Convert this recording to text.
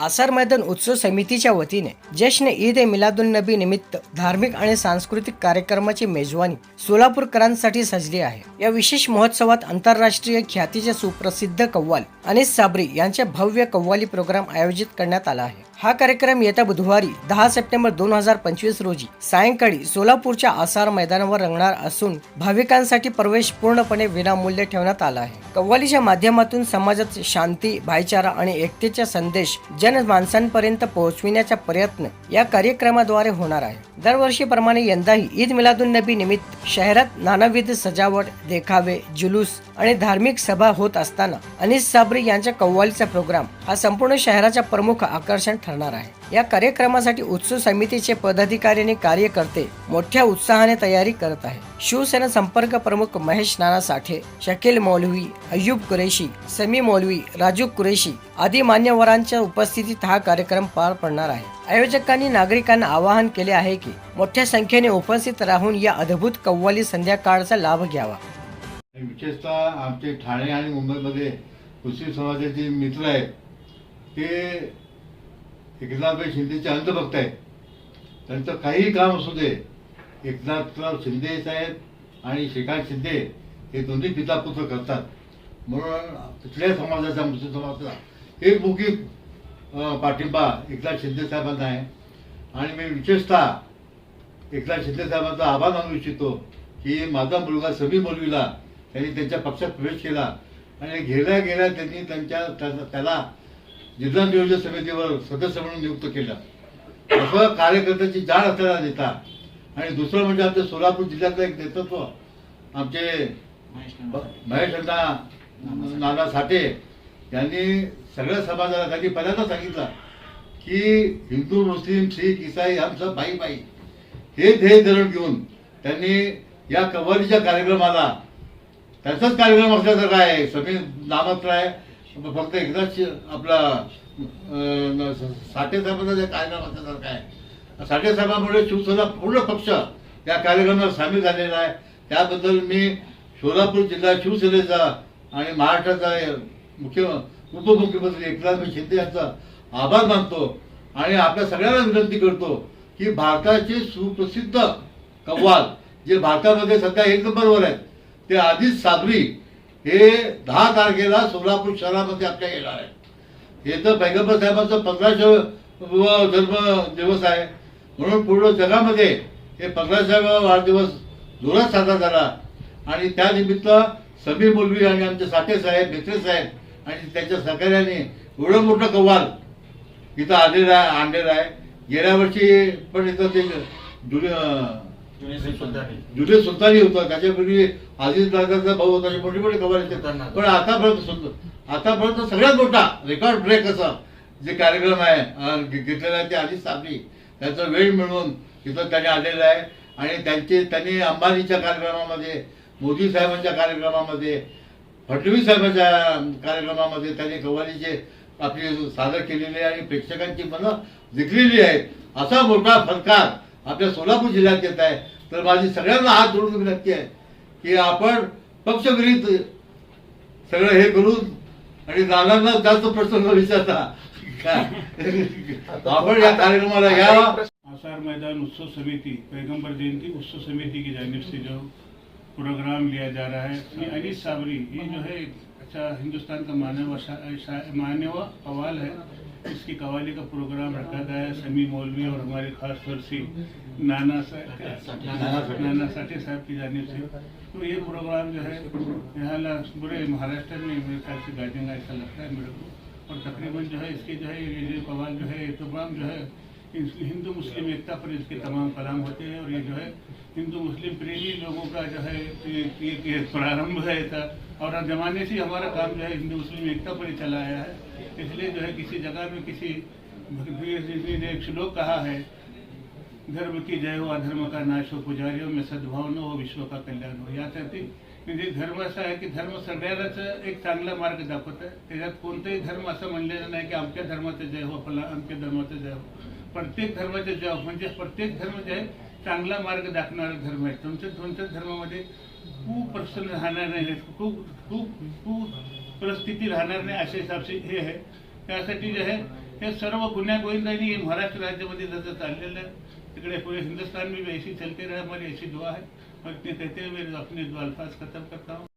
आसार मैदान उत्सव समितीच्या वतीने जश्न ईद ए मिलादुल नबी निमित्त धार्मिक आणि सांस्कृतिक कार्यक्रमाची मेजवानी सोलापूरकरांसाठी सजली आहे. या विशेष महोत्सवात आंतरराष्ट्रीय ख्यातीचे सुप्रसिद्ध कव्वाल अनिस साबरी यांचे भव्य कव्वाली प्रोग्राम आयोजित करण्यात आला आहे. हा कार्यक्रम येत्या बुधवारी दहा सप्टेंबर दोन हजार पंचवीस रोजी सायंकाळी सोलापूरच्या आसार मैदानावर रंगणार असून भाविकांसाठी प्रवेश पूर्णपणे विनामूल्य ठेवण्यात आला आहे. कव्वालीच्या माध्यमातून समाजात शांती भाईचारा आणि एकतेचा संदेश जनमानसांपर्यंत पोहोचविण्याचा प्रयत्न या कार्यक्रमाद्वारे होणार आहे. दरवर्षीप्रमाणे यंदाही ईद मिलादुन नबी निमित्त शहरात नानाविध सजावट देखावे जुलूस आणि धार्मिक सभा होत असताना अनिस साबरी यांच्या कव्वालीचा प्रोग्राम हा संपूर्ण शहराच्या प्रमुख आकर्षण ठरणार आहे. या कार्यक्रमासाठी उत्सव समितीचे पदाधिकारी आणि कार्यकर्ते मोठ्या उत्साहाने तयारी करत आहे शिवसेना संपर्क प्रमुख महेश नाना साठे शकील मौलवी अय्यूब कुरेशी समी मौलवी राजू कुरेशी आदी मान्यवरांच्या उपस्थितीत हा कार्यक्रम पार पडणार आहे. आयोजकांनी नागरिकांना आवाहन केले आहे की मोठ्या संख्येने उपस्थित राहून या अद्भुत कव्वाली संध्याकाळचा लाभ घ्यावा. विशेषतः आमचे ठाणे आणि मुंबईमध्ये मुस्लिम समाजाचे मित्र आहेत ते एकनाथभाई शिंदेचे अंत आहेत त्यांचं काहीही काम असू दे एकनाथराव शिंदे साहेब आणि श्रीकांत शिंदे हे दोन्ही पिता पुत्र करतात. म्हणून कुठल्याही समाजाचा मुस्लिम समाजाचा एक मुखी पाठिंबा एकनाथ शिंदे साहेबांना आहे. आणि मी विशेषतः एकनाथ शिंदे साहेबांचा आभार मानू इच्छितो की माझा मुलगा सभी मौलवीला त्यांनी त्यांच्या पक्षात प्रवेश केला. आणि गेल्या गेल्या त्यांनी त्यांच्या त्या- त्याला जिल्हा नियोजन समितीवर सदस्य म्हणून नियुक्त केलं असं कार्यकर्त्याची जाण असलेला नेता. आणि दुसरं म्हणजे आमच्या सोलापूर जिल्ह्यातलं एक नेतृत्व आमचे महेश अण्णा नाना साठे यांनी सगळ्या समाजाला त्यांनी पहिल्यांदा सांगितलं की हिंदू मुस्लिम शीख इसाई आमचं बाई बाई हे ध्येय धरण घेऊन त्यांनी या कव्वालीच्या कार्यक्रमाला त्याचाच कार्यक्रम असल्यासारखा आहे. सगळे नामत्र आहे. फक्त एकदाच आपला अं, न- साठे साहेबांचा जे असल्यासारखा आहे साठे साहेबांमुळे शिवसेना पूर्ण पक्ष या कार्यक्रमात सामील झालेला आहे. त्याबद्दल मी सोलापूर जिल्हा शिवसेनेचा आणि महाराष्ट्राचा मुख्य उपमुख्यमंत्री एकनाथ शिंदे यांचा आभार मानतो आणि आपल्या सगळ्यांना विनंती करतो की भारताचे सुप्रसिद्ध कव्वाल जे भारतामध्ये सध्या एक नंबरवर आहेत ते आधीच साबरी हे दहा तारखेला सोलापूर शहरामध्ये आपल्या येणार आहे हे तर पैगंबर साहेबांचं पंधराशे जन्म दिवस आहे. म्हणून पूर्ण जगामध्ये हे पंधराशेवा वाढदिवस जोरात साजरा झाला. आणि त्यानिमित्त समी मुलवी आणि आमचे साठे साहेब मित्रे साहेब आणि त्यांच्या सहकार्याने एवढं मोठं कव्वाल इथं आलेलं आहे आणलेलं आहे. गेल्या वर्षी पण इथं ते जुने जुने सुलतानी होतं. त्याच्यापूर्वी आदिज दादाचा भाऊ होता मोठे मोठे कव्वाल येते पण आतापर्यंत आतापर्यंत सगळ्यात मोठा रेकॉर्ड ब्रेक असा जे कार्यक्रम आहे घेतलेला आहे ते आधीच साबरी. त्याचा वेळ मिळवून तिथं त्याने आलेला आहे. आणि त्यांचे त्यांनी अंबानीच्या कार्यक्रमामध्ये मोदी साहेबांच्या कार्यक्रमामध्ये फडणवीस साहेबांच्या कार्यक्रमामध्ये त्यांनी कव्वालीचे आपली सादर केलेली आहे आणि प्रेक्षकांची मनं जिंकलेली आहेत. असा मोठा फलकार आपल्या सोलापूर जिल्ह्यात येत आहे. तर माझी सगळ्यांना हात जोडून विनंती आहे की आपण पक्षविरहित सगळं हे करून आणि नानांना जास्त न विचारता? आपण या कार्यक्रमाला यावा आसार मैदान उत्सव समिति पैगंबर जयंती उत्सव समिति की जानिब से जो प्रोग्राम लिया जा रहा है। ये अनीस साबरी ये जो है अच्छा हिंदुस्तान का मानव मानव कवाल है। इसकी कवाली का प्रोग्राम रखा गया है समी मौलवी और हमारे खास तौर से नाना साहब नाना साठे साहब की जानब से। तो ये प्रोग्राम जो है यहाँ पूरे महाराष्ट्र में मेरे ख्याल से गाजेंगा ऐसा लगता है मेरे को। और तकरीबन जो है इसके जो है ये कवाल जो है ये तमाम जो है हिंदू मुस्लिम एकता पर इसके तमाम कलाम होते हैं और ये जो है हिंदू मुस्लिम प्रेमी लोगों का जो है ये, ये, ये प्रारंभ है था और जमाने से हमारा काम जो है हिंदू मुस्लिम एकता पर ही चला आया है। इसलिए जो है किसी जगह में किसी ने एक श्लोक कहा है धर्म की जय हो अधर्म का नाश हो पुजारियों में सद्भावना हो विश्व का कल्याण हो। यासाठी म्हणजे धर्म असा आहे की धर्म सगळ्यालाच एक चांगला मार्ग दाखवत आहे त्याच्यात कोणताही धर्म असं म्हणलेलं नाही की आमच्या धर्माचं जय हो फला आमच्या धर्माचं जय हो। प्रत्येक धर्माचे जॉब म्हणजे प्रत्येक धर्म जे आहे चांगला मार्ग दाखवणारा धर्म आहे तुमच्या तुमच्या धर्मामध्ये खूप प्रसन्न राहणार नाही खूप खूप खूप परिस्थिती राहणार नाही असे हिसाबचे हे आहे. त्यासाठी जे आहे हे सर्व गुन्ह्या गोविंदांनी महाराष्ट्र राज्यामध्ये जसं चाललेलं आहे तिकडे पूरे हिंदुस्तान में भी ऐसी चलते रहे हमारी ऐसी दुआ है और इतने कहते हुए अपने दो अल्फाज खत्म करता हूँ.